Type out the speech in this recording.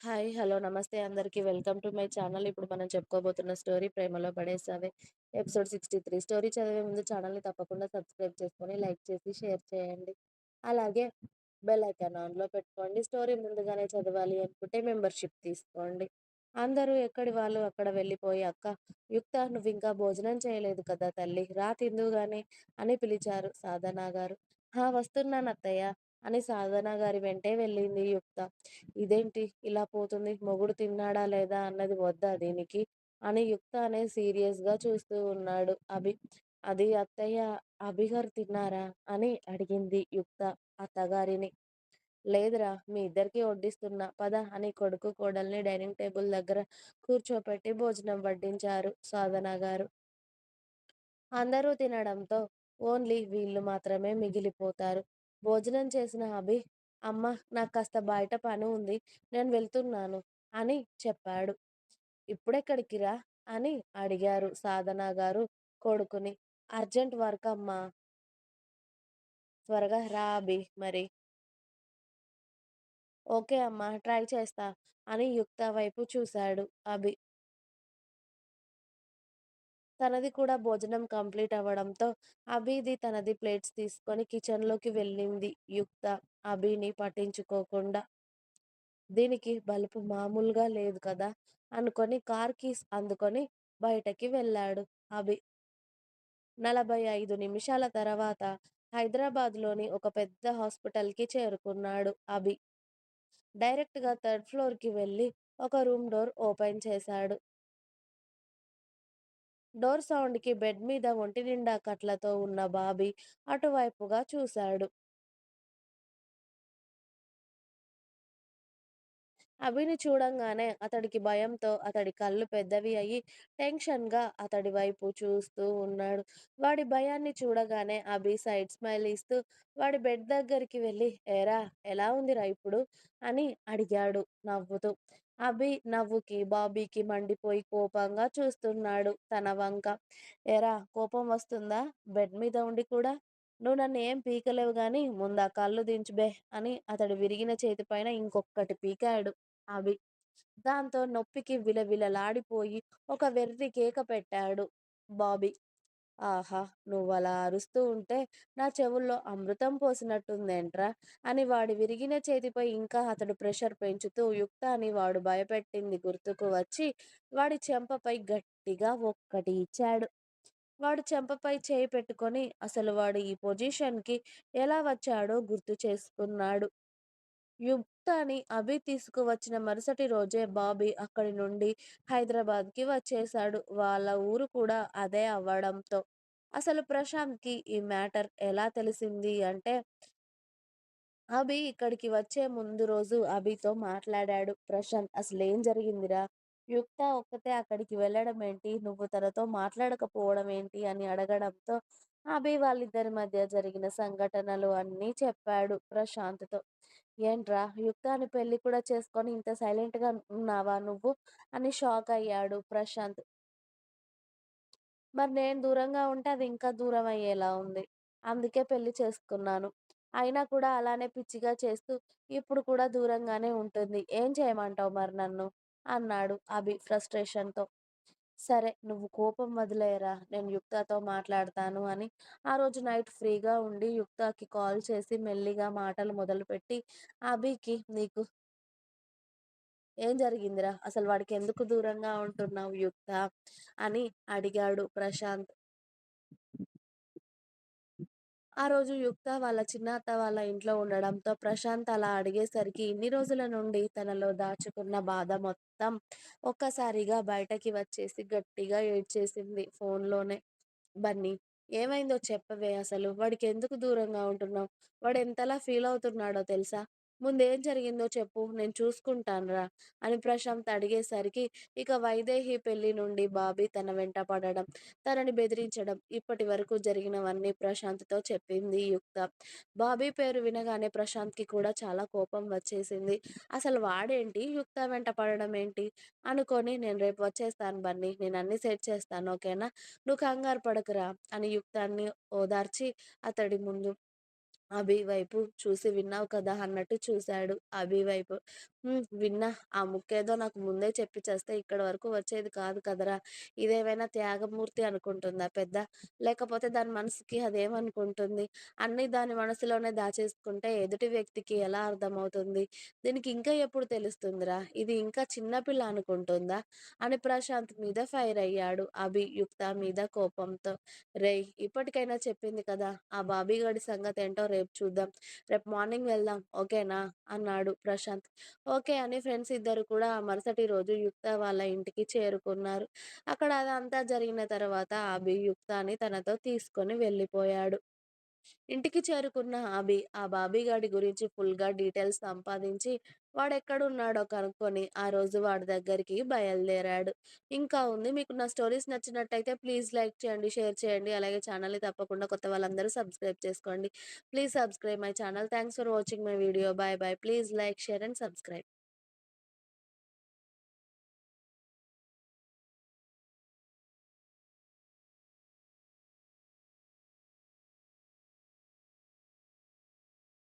Hi. Hello. నమస్తే అందరికీ welcome to my channel. ఇప్పుడు మనం చెప్పుకోబోతున్న స్టోరీ 'ప్రేమలో పడేసావే' ఎపిసోడ్ 63. స్టోరీ చదివే ముందు ఛానల్‌ని తప్పకుండా సబ్స్క్రైబ్ చేసుకొని, లైక్ చేసి, షేర్ చేయండి. అలాగే బెల్ ఐకాన్ ఆన్‌లో పెట్టుకోండి. స్టోరీ ముందుగానే చదవాలి అనుకుంటే మెంబర్‌షిప్ తీసుకోండి. అందరూ ఎక్కడి వాళ్ళు అక్కడ వెళ్ళిపోయి అక్క యుక్త నువ్వు ఇంకా భోజనం చేయలేదు కదా తల్లి రా తిందుగానే అని పిలిచారు సాధనగారు. హా! వస్తున్నానత్తయ్యా! అని సాధనగారి వెంటే వెళ్ళింది యుక్త. ఇదేంటి ఇలా పోతుంది? మొగుడు తిన్నాడా లేదా అన్నది వద్దా దీనికి? అని యుక్త అనే సీరియస్ సీరియస్‌గా చూస్తూ ఉన్నాడు అభి. అది అత్తయ్య అభిగారు తిన్నారా? అని అడిగింది యుక్త అత్తగారిని. లేదురా! మీ ఇద్దరికి వడ్డిస్తున్నా పద అని కొడుకు, కోడల్ని డైనింగ్ టేబుల్ దగ్గర కూర్చోపెట్టి భోజనం వడ్డించారు సాధనగారు. అందరూ తినడంతో ఓన్లీ వీళ్ళు మాత్రమే మిగిలిపోతారు. భోజనం చేసిన అభి అమ్మా! కాస్త బయట పని ఉంది. నేను వెళ్తున్నాను అని చెప్పాడు. ఇప్పుడెక్కడికిరా? అని అడిగారు సాధనగారు కొడుకుని. అర్జెంట్ వర్క్ అమ్మా త్వరగా రా అభి మరి. ఓకే అమ్మా! ట్రై చేస్తా అని యుక్త వైపు చూశాడు అభి. తనది కూడా భోజనం కంప్లీట్ అవ్వడంతో అభిది, తనది ప్లేట్స్ తీసుకొని కిచెన్‌లోకి వెళ్ళింది యుక్త అభిని పట్టించుకోకుండా. దీనికి బలుపు మామూలుగా లేదు కదా! అనుకొని కార్ కీస్ అందుకొని బయటకి వెళ్ళాడు అభి. నలభై ఐదు నిమిషాల తర్వాత హైదరాబాద్‌లోని ఒక పెద్ద హాస్పిటల్‌కి చేరుకున్నాడు అభి. డైరెక్ట్‌గా థర్డ్ ఫ్లోర్‌కి వెళ్ళి ఒక రూమ్ డోర్ ఓపెన్ చేశాడు. డోర్ సౌండ్‌కి బెడ్ మీద ఒంటినిండా కట్లతో ఉన్న బాబీ అటువైపుగా చూశాడు. అభిని చూడంగానే అతడికి భయంతో అతడి కళ్ళు పెద్దవి అయి టెన్షన్‌గా అతడి వైపు చూస్తూ ఉన్నాడు. వాడి భయాన్ని చూడగానే అభి సైడ్ స్మైల్ ఇస్తూ వాడి బెడ్ దగ్గరికి వెళ్ళి ఏరా ఎలా ఉందిరా ఇప్పుడు? అని అడిగాడు నవ్వుతూ. అభి నవ్వుకి బాబీకి మండిపోయి కోపంగా చూస్తున్నాడు తన వంక. ఎరా కోపం వస్తుందా? బెడ్ మీద ఉండి కూడా? నువ్వు నన్ను ఏం పీకలేవు గానీ ముందా కళ్ళు దించు బే అని అతడు విరిగిన చేతిపైన ఇంకొక్కటి పీకాడు అభి. దాంతో నొప్పికి విలవిలలాడిపోయి ఒక వెర్రి కేక పెట్టాడు బాబీ. ఆహా! నువ్వలా అరుస్తూ ఉంటే నా చెవుల్లో అమృతం పోసినట్టుందేంట్రా? అని వాడి విరిగిన చేతిపై ఇంకా అతడు ప్రెషర్ పెంచుతూ యుక్తని వాడు భయపెట్టింది గుర్తుకు వచ్చి వాడి చెంపపై గట్టిగా ఒక్కటి ఇచ్చాడు. వాడు చెంపపై చేయి పెట్టుకొని అసలు వాడు ఈ పొజిషన్‌కి ఎలా వచ్చాడో గుర్తు చేసుకున్నాడు. యుక్తని అభి తీసుకువచ్చిన మరుసటి రోజే బాబీ అక్కడి నుండి హైదరాబాద్‌కి వచ్చేశాడు. వాళ్ళ ఊరు కూడా అదే అవ్వడంతో. అసలు ప్రశాంత్‌కి ఈ మ్యాటర్ ఎలా తెలిసింది అంటే అభి ఇక్కడికి వచ్చే ముందు రోజు అభితో మాట్లాడాడు ప్రశాంత్. అసలేం జరిగిందిరా? యుక్త ఒక్కతే అక్కడికి వెళ్ళడం ఏంటి? నువ్వు తనతో మాట్లాడకపోవడం ఏంటి? అని అడగడంతో అభి వాళ్ళిద్దరి మధ్య జరిగిన సంఘటనలు అన్నీ చెప్పాడు ప్రశాంత్‌తో. ఏంట్రా యుక్తాని పెళ్ళి కూడా చేసుకొని ఇంత సైలెంట్‌గా ఉన్నావా నువ్వు? అని షాక్ అయ్యాడు ప్రశాంత్. మరి నేను దూరంగా ఉంటే అది ఇంకా దూరం అయ్యేలా ఉంది. అందుకే పెళ్ళి చేసుకున్నాను. అయినా కూడా అలానే పిచ్చిగా చేస్తూ ఇప్పుడు కూడా దూరంగానే ఉంటుంది. ఏం చేయమంటావు మరి నన్ను? అన్నాడు అభి ఫ్రస్ట్రేషన్‌తో. సరే నువ్వు కోపం వదిలేయరా నేను యుక్తతో మాట్లాడతాను అని ఆ రోజు నైట్ ఫ్రీగా ఉండి యుక్తకి కాల్ చేసి మెల్లిగా మాటలు మొదలుపెట్టి అభికి నీకు ఏం జరిగిందిరా? అసలు వాడికి ఎందుకు దూరంగా ఉంటున్నావు యుక్త? అని అడిగాడు ప్రశాంత్. ఆ రోజు యుక్త వాళ్ళ చిన్నత్త వాళ్ళ ఇంట్లో ఉండడంతో ప్రశాంత్ అలా అడిగేసరికి ఇన్ని రోజుల నుండి తనలో దాచుకున్న బాధ మొత్తం ఒక్కసారిగా బయటకి వచ్చేసి గట్టిగా ఏడ్చేసింది ఫోన్‌లోనే. బన్నీ ఏమైందో చెప్పవే అసలు? వాడికెందుకు దూరంగా ఉంటున్నావు? వాడెంతలా ఫీలవుతున్నాడో తెలుసా? ముందేం జరిగిందో చెప్పు. నేను చూసుకుంటానురా అని ప్రశాంత్ అడిగేసరికి ఇక వైదేహి పెళ్ళి నుండి బాబీ తన వెంట పడడం, తనని బెదిరించడం ఇప్పటి వరకు జరిగినవన్నీ ప్రశాంత్‌తో చెప్పింది యుక్త. బాబీ పేరు వినగానే ప్రశాంత్‌కి కూడా చాలా కోపం వచ్చేసింది. అసలు వాడేంటి యుక్త వెంట పడడం ఏంటి? అనుకొని నేను రేపు వచ్చేస్తాను బన్నీ. అన్ని సెట్ చేస్తాను ఓకేనా? నువ్వు కంగారు పడకురా అని యుక్తాన్ని ఓదార్చి అతడి ముందు అభి వైపు చూసి విన్నావు కదా అన్నట్టు చూశాడు అభి వైపు. హ్మ్. విన్నా. ఆ ముక్కేదో నాకు ముందే చెప్పి చేస్తే ఇక్కడి వరకు వచ్చేది కాదు కదరా! ఇదేమైనా త్యాగమూర్తి అనుకుంటుందా పెద్ద? లేకపోతే దాని మనసుకి అదేమనుకుంటుంది? అన్నీ దాని మనసులోనే దాచేసుకుంటే ఎదుటి వ్యక్తికి ఎలా అర్థమవుతుంది? దీనికి ఇంకా ఎప్పుడు తెలుస్తుందిరా? ఇది ఇంకా చిన్న పిల్ల అనుకుంటుందా? అని ప్రశాంత్ మీద ఫైర్ అయ్యాడు అభి యుక్త మీద కోపంతో. రేయ్! ఇప్పటికైనా చెప్పింది కదా! ఆ బాబీగాడి సంగతేంటో రేపు చూద్దాం. రేపు మార్నింగ్ వెళ్దాం. ఓకేనా? అన్నాడు ప్రశాంత్. ఓకే అని ఫ్రెండ్స్ ఇద్దరు కూడా ఆ మరుసటి రోజు యుక్త వాళ్ళ ఇంటికి చేరుకున్నారు. అక్కడ అదంతా జరిగిన తర్వాత అభి యుక్తని తనతో తీసుకొని వెళ్ళిపోయాడు. ఇంటికి చేరుకున్న ఆబి ఆ బాబీగాడి గురించి ఫుల్‌గా డీటెయిల్స్ సంపాదించి వాడెక్కడున్నాడో కనుక్కొని ఆ రోజు వాడి దగ్గరికి బయలుదేరాడు. ఇంకా ఉంది. మీకు నా స్టోరీస్ నచ్చినట్టయితే ప్లీజ్ లైక్ చేయండి, షేర్ చేయండి. అలాగే ఛానల్‌ని తప్పకుండా కొత్త వాళ్ళందరూ సబ్స్క్రైబ్ చేసుకోండి. Please subscribe my channel. Thanks for watching my video. Bye bye please like, share and subscribe.